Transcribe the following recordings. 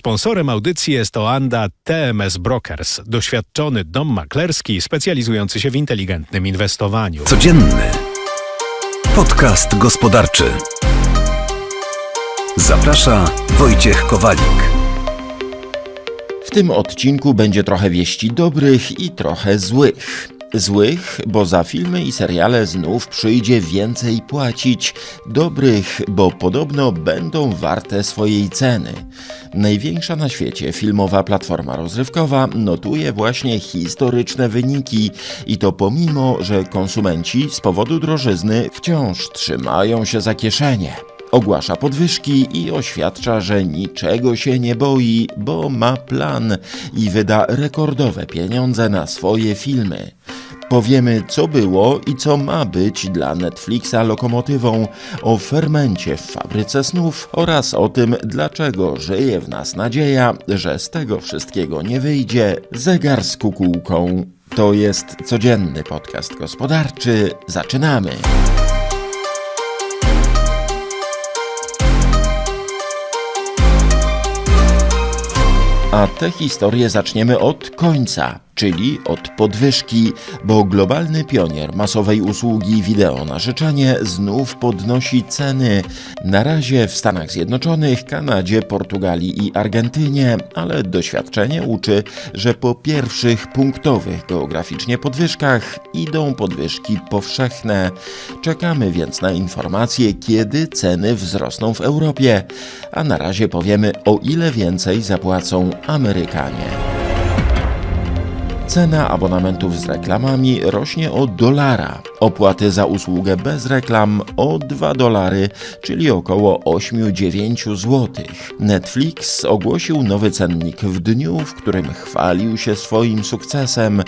Sponsorem audycji jest Oanda TMS Brokers, doświadczony dom maklerski specjalizujący się w inteligentnym inwestowaniu. Codzienny podcast gospodarczy. Zaprasza Wojciech Kowalik. W tym odcinku będzie trochę wieści dobrych i trochę złych. Złych, bo za filmy i seriale znów przyjdzie więcej płacić. Dobrych, bo podobno będą warte swojej ceny. Największa na świecie filmowa platforma rozrywkowa notuje właśnie historyczne wyniki i to pomimo, że konsumenci z powodu drożyzny wciąż trzymają się za kieszenie. Ogłasza podwyżki i oświadcza, że niczego się nie boi, bo ma plan i wyda rekordowe pieniądze na swoje filmy. Powiemy, co było i co ma być dla Netflixa lokomotywą, o fermencie w fabryce snów oraz o tym, dlaczego żyje w nas nadzieja, że z tego wszystkiego nie wyjdzie zegar z kukułką. To jest codzienny podcast gospodarczy. Zaczynamy! A tę historię zaczniemy od końca, czyli od podwyżki, bo globalny pionier masowej usługi wideo na życzenie znów podnosi ceny. Na razie w Stanach Zjednoczonych, Kanadzie, Portugalii i Argentynie, ale doświadczenie uczy, że po pierwszych punktowych geograficznie podwyżkach idą podwyżki powszechne. Czekamy więc na informacje, kiedy ceny wzrosną w Europie, a na razie powiemy o ile więcej zapłacą Amerykanie. Cena abonamentów z reklamami rośnie o dolara, opłaty za usługę bez reklam o 2 dolary, czyli około 8-9 zł. Netflix ogłosił nowy cennik w dniu, w którym chwalił się swoim sukcesem,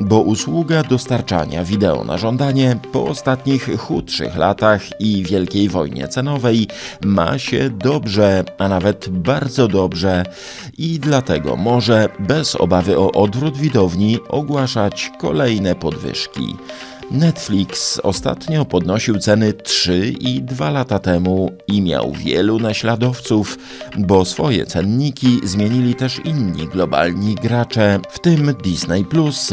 bo usługa dostarczania wideo na żądanie po ostatnich chudszych latach i wielkiej wojnie cenowej ma się dobrze, a nawet bardzo dobrze i dlatego może bez obawy o odwrót widowni ogłaszać kolejne podwyżki. Netflix ostatnio podnosił ceny 3 i 2 lata temu i miał wielu naśladowców, bo swoje cenniki zmienili też inni globalni gracze, w tym Disney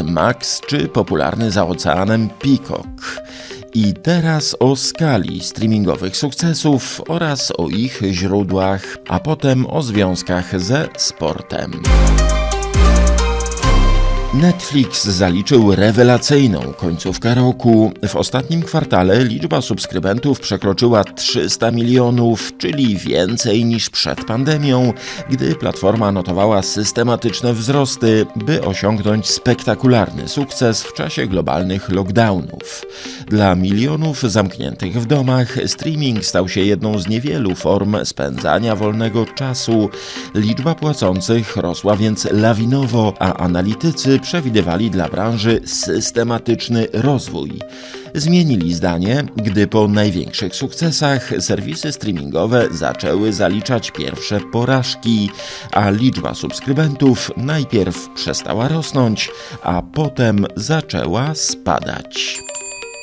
Max czy popularny za oceanem Peacock. I teraz o skali streamingowych sukcesów oraz o ich źródłach, a potem o związkach ze sportem. Netflix zaliczył rewelacyjną końcówkę roku. W ostatnim kwartale liczba subskrybentów przekroczyła 300 milionów, czyli więcej niż przed pandemią, gdy platforma notowała systematyczne wzrosty, by osiągnąć spektakularny sukces w czasie globalnych lockdownów. Dla milionów zamkniętych w domach streaming stał się jedną z niewielu form spędzania wolnego czasu. Liczba płacących rosła więc lawinowo, a analitycy przewidywali dla branży systematyczny rozwój. Zmienili zdanie, gdy po największych sukcesach serwisy streamingowe zaczęły zaliczać pierwsze porażki, a liczba subskrybentów najpierw przestała rosnąć, a potem zaczęła spadać.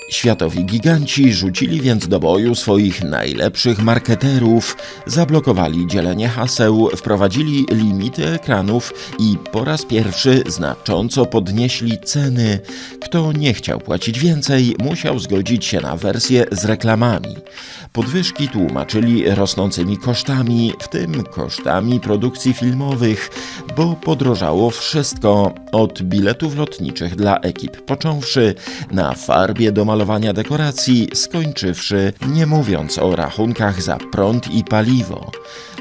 Światowi giganci rzucili więc do boju swoich najlepszych marketerów, zablokowali dzielenie haseł, wprowadzili limity ekranów i po raz pierwszy znacząco podnieśli ceny. Kto nie chciał płacić więcej, musiał zgodzić się na wersję z reklamami. Podwyżki tłumaczyli rosnącymi kosztami, w tym kosztami produkcji filmowych, bo podrożało wszystko od biletów lotniczych dla ekip począwszy, na farbie do malowania dekoracji, skończywszy, nie mówiąc o rachunkach za prąd i paliwo.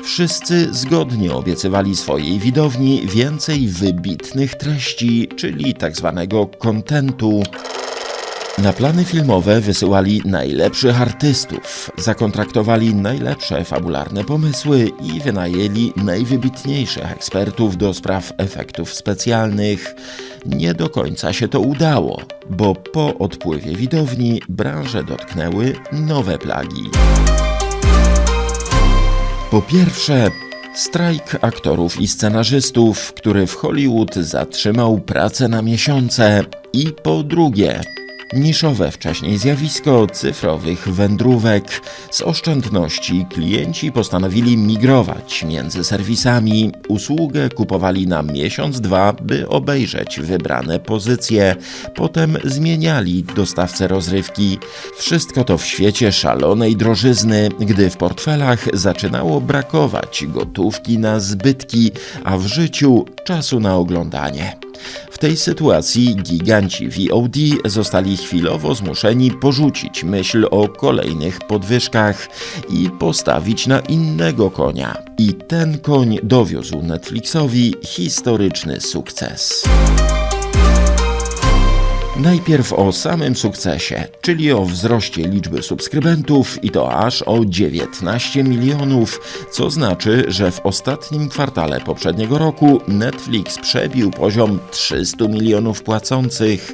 Wszyscy zgodnie obiecywali swojej widowni więcej wybitnych treści, czyli tzw. kontentu. Na plany filmowe wysyłali najlepszych artystów, zakontraktowali najlepsze fabularne pomysły i wynajęli najwybitniejszych ekspertów do spraw efektów specjalnych. Nie do końca się to udało, bo po odpływie widowni branżę dotknęły nowe plagi. Po pierwsze, strajk aktorów i scenarzystów, który w Hollywood zatrzymał pracę na miesiące. I po drugie, Niszowe wcześniej zjawisko cyfrowych wędrówek. Z oszczędności klienci postanowili migrować między serwisami. Usługę kupowali na miesiąc, dwa, by obejrzeć wybrane pozycje. Potem zmieniali dostawcę rozrywki. Wszystko to w świecie szalonej drożyzny, gdy w portfelach zaczynało brakować gotówki na zbytki, a w życiu czasu na oglądanie. W tej sytuacji giganci VOD zostali chwilowo zmuszeni porzucić myśl o kolejnych podwyżkach i postawić na innego konia. I ten koń dowiózł Netflixowi historyczny sukces. Najpierw o samym sukcesie, czyli o wzroście liczby subskrybentów i to aż o 19 milionów, co znaczy, że w ostatnim kwartale poprzedniego roku Netflix przebił poziom 300 milionów płacących.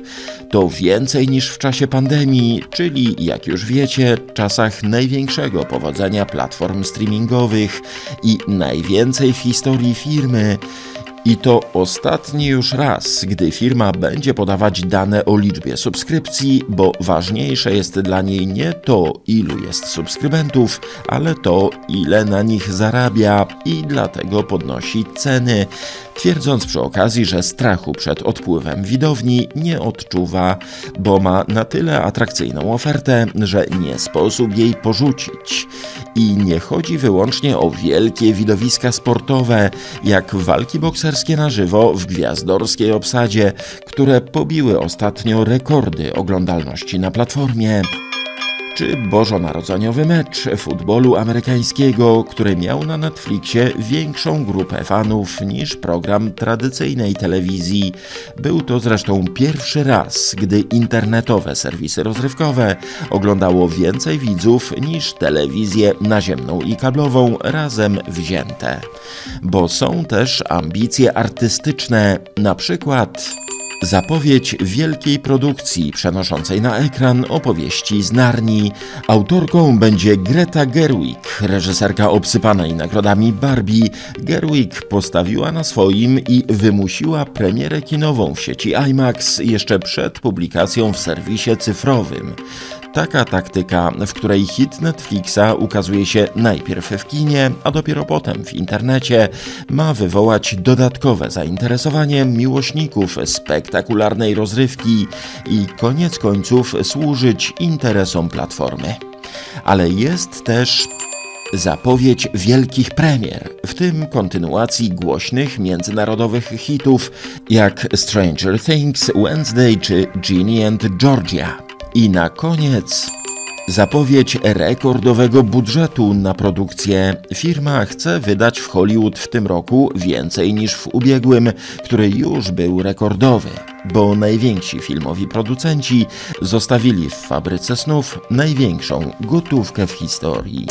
To więcej niż w czasie pandemii, czyli jak już wiecie, czasach największego powodzenia platform streamingowych i najwięcej w historii firmy. I to ostatni już raz, gdy firma będzie podawać dane o liczbie subskrypcji, bo ważniejsze jest dla niej nie to, ilu jest subskrybentów, ale to, ile na nich zarabia i dlatego podnosi ceny, twierdząc przy okazji, że strachu przed odpływem widowni nie odczuwa, bo ma na tyle atrakcyjną ofertę, że nie sposób jej porzucić. I nie chodzi wyłącznie o wielkie widowiska sportowe, jak walki bokserskie na żywo w gwiazdorskiej obsadzie, które pobiły ostatnio rekordy oglądalności na platformie czy bożonarodzeniowy mecz futbolu amerykańskiego, który miał na Netflixie większą grupę fanów niż program tradycyjnej telewizji. Był to zresztą pierwszy raz, gdy internetowe serwisy rozrywkowe oglądało więcej widzów niż telewizję naziemną i kablową razem wzięte. Bo są też ambicje artystyczne, na przykład Zapowiedź wielkiej produkcji przenoszącej na ekran opowieści z Narni. Autorką będzie Greta Gerwig, reżyserka obsypanej nagrodami Barbie. Gerwig postawiła na swoim i wymusiła premierę kinową w sieci IMAX jeszcze przed publikacją w serwisie cyfrowym. Taka taktyka, w której hit Netflixa ukazuje się najpierw w kinie, a dopiero potem w internecie, ma wywołać dodatkowe zainteresowanie miłośników spektakularnej rozrywki i koniec końców służyć interesom platformy. Ale jest też Zapowiedź wielkich premier, w tym kontynuacji głośnych międzynarodowych hitów jak Stranger Things, Wednesday czy Ginny and Georgia. I na koniec zapowiedź rekordowego budżetu na produkcję. Firma chce wydać w Hollywood w tym roku więcej niż w ubiegłym, który już był rekordowy, bo najwięksi filmowi producenci zostawili w fabryce snów największą gotówkę w historii.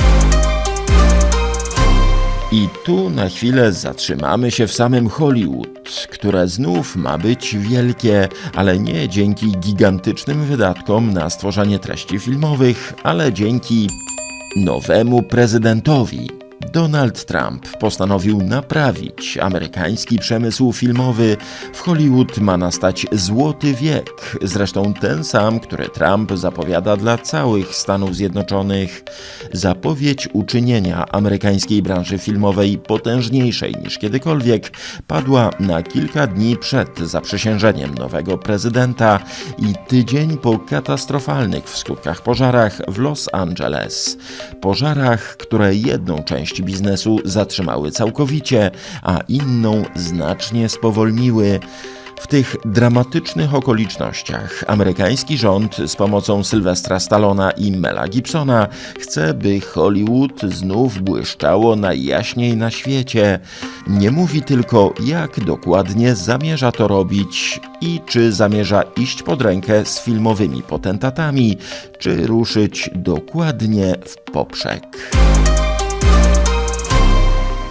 I tu na chwilę zatrzymamy się w samym Hollywood, które znów ma być wielkie, ale nie dzięki gigantycznym wydatkom na stworzenie treści filmowych, ale dzięki nowemu prezydentowi. Donald Trump postanowił naprawić amerykański przemysł filmowy. W Hollywood ma nastać złoty wiek, zresztą ten sam, który Trump zapowiada dla całych Stanów Zjednoczonych. Zapowiedź uczynienia amerykańskiej branży filmowej potężniejszej niż kiedykolwiek padła na kilka dni przed zaprzysiężeniem nowego prezydenta i tydzień po katastrofalnych w skutkach pożarach w Los Angeles. Pożarach, które jedną część biznesu zatrzymały całkowicie, a inną znacznie spowolniły. W tych dramatycznych okolicznościach amerykański rząd z pomocą Sylwestra Stallona i Mela Gibsona chce, by Hollywood znów błyszczało najjaśniej na świecie. Nie mówi tylko, jak dokładnie zamierza to robić i czy zamierza iść pod rękę z filmowymi potentatami, czy ruszyć dokładnie w poprzek.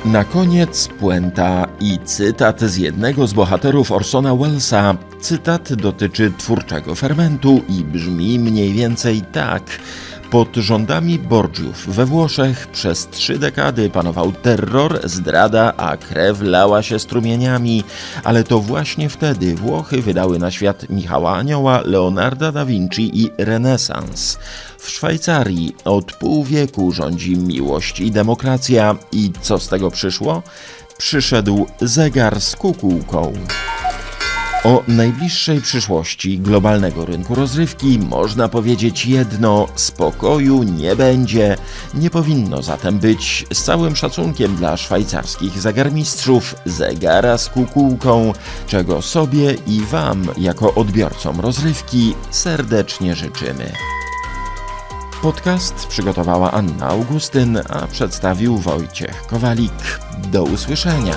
Na koniec puenta i cytat z jednego z bohaterów Orsona Wellesa. Cytat dotyczy twórczego fermentu i brzmi mniej więcej tak. Pod rządami Borgiów we Włoszech przez trzy dekady panował terror, zdrada, a krew lała się strumieniami. Ale to właśnie wtedy Włochy wydały na świat Michała Anioła, Leonarda da Vinci i renesans. W Szwajcarii od pół wieku rządzi miłość i demokracja. I co z tego przyszło? Przyszedł zegar z kukułką. O najbliższej przyszłości globalnego rynku rozrywki można powiedzieć jedno: spokoju nie będzie. Nie powinno zatem być z całym szacunkiem dla szwajcarskich zegarmistrzów zegara z kukułką, czego sobie i Wam, jako odbiorcom rozrywki, serdecznie życzymy. Podcast przygotowała Anna Augustyn, a przedstawił Wojciech Kowalik. Do usłyszenia.